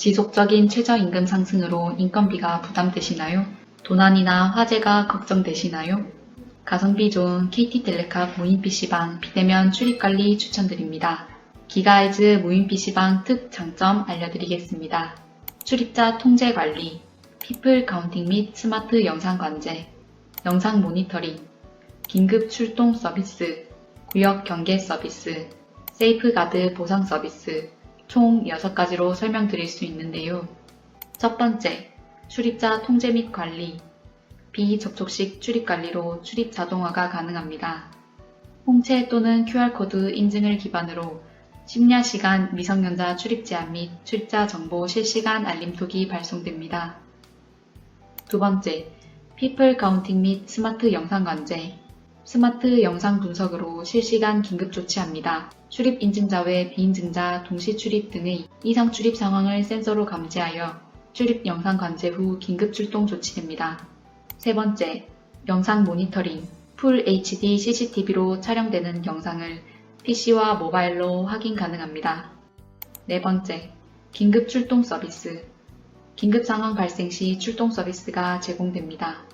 지속적인 최저임금 상승으로 인건비가 부담되시나요? 도난이나 화재가 걱정되시나요? 가성비 좋은 KT텔레카 무인 PC방 비대면 출입관리 추천드립니다. 기가헤즈 무인 PC방 특 장점 알려드리겠습니다. 출입자 통제 관리, 피플 카운팅 및 스마트 영상 관제, 영상 모니터링, 긴급 출동 서비스, 구역 경계 서비스, 세이프가드 보상 서비스, 총 6가지로 설명드릴 수 있는데요. 첫 번째, 출입자 통제 및 관리, 비접촉식 출입 관리로 출입 자동화가 가능합니다. 홍채 또는 QR코드 인증을 기반으로 심야 시간 미성년자 출입 제한 및 출자 정보 실시간 알림톡이 발송됩니다. 두 번째, 피플 카운팅 및 스마트 영상 관제, 스마트 영상 분석으로 실시간 긴급 조치합니다. 출입 인증자 외 비인증자 동시 출입 등의 이상 출입 상황을 센서로 감지하여 출입 영상 관제 후 긴급 출동 조치됩니다. 세 번째, 영상 모니터링. 풀 HD CCTV로 촬영되는 영상을 PC와 모바일로 확인 가능합니다. 네 번째, 긴급 출동 서비스. 긴급 상황 발생 시 출동 서비스가 제공됩니다.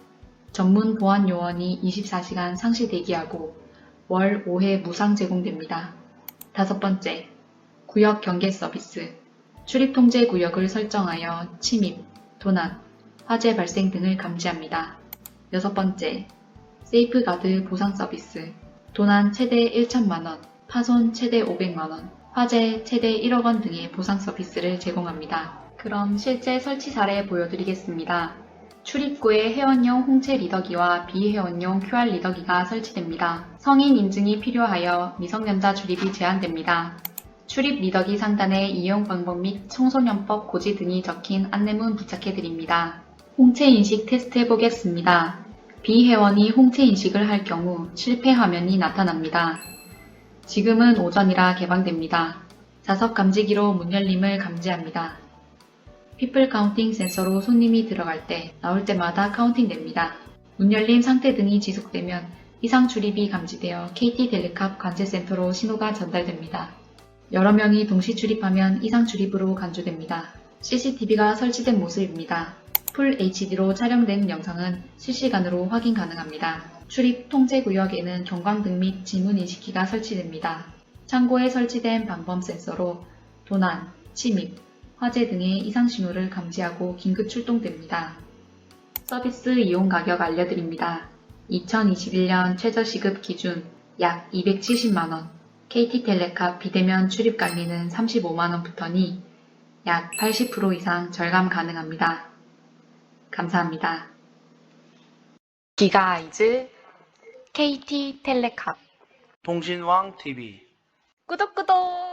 전문 보안 요원이 24시간 상시 대기하고 월 5회 무상 제공됩니다. 다섯 번째, 구역 경계 서비스. 출입 통제 구역을 설정하여 침입, 도난, 화재 발생 등을 감지합니다. 여섯 번째, 세이프가드 보상 서비스. 도난 최대 1천만원, 파손 최대 500만원, 화재 최대 1억원 등의 보상 서비스를 제공합니다. 그럼 실제 설치 사례 보여드리겠습니다. 출입구에 회원용 홍채 리더기와 비회원용 QR 리더기가 설치됩니다. 성인 인증이 필요하여 미성년자 출입이 제한됩니다. 출입 리더기 상단에 이용 방법 및 청소년법 고지 등이 적힌 안내문 부착해드립니다. 홍채 인식 테스트 해보겠습니다. 비회원이 홍채 인식을 할 경우 실패 화면이 나타납니다. 지금은 오전이라 개방됩니다. 자석 감지기로 문 열림을 감지합니다. 피플 카운팅 센서로 손님이 들어갈 때 나올 때마다 카운팅 됩니다. 문 열림 상태 등이 지속되면 이상 출입이 감지되어 KT 텔레캅 관제센터로 신호가 전달됩니다. 여러 명이 동시 출입하면 이상 출입으로 간주됩니다. CCTV가 설치된 모습입니다. 풀 HD로 촬영된 영상은 실시간으로 확인 가능합니다. 출입 통제 구역에는 경광등 및 지문 인식기가 설치됩니다. 창고에 설치된 방범 센서로 도난, 침입, 화재 등의 이상 신호를 감지하고 긴급 출동됩니다. 서비스 이용 가격 알려드립니다. 2021년 최저시급 기준 약 270만원, KT텔레카 비대면 출입 관리는 35만원부터니 약 80% 이상 절감 가능합니다. 감사합니다. 기가아이즈 KT텔레카 통신왕 TV 구독 구독!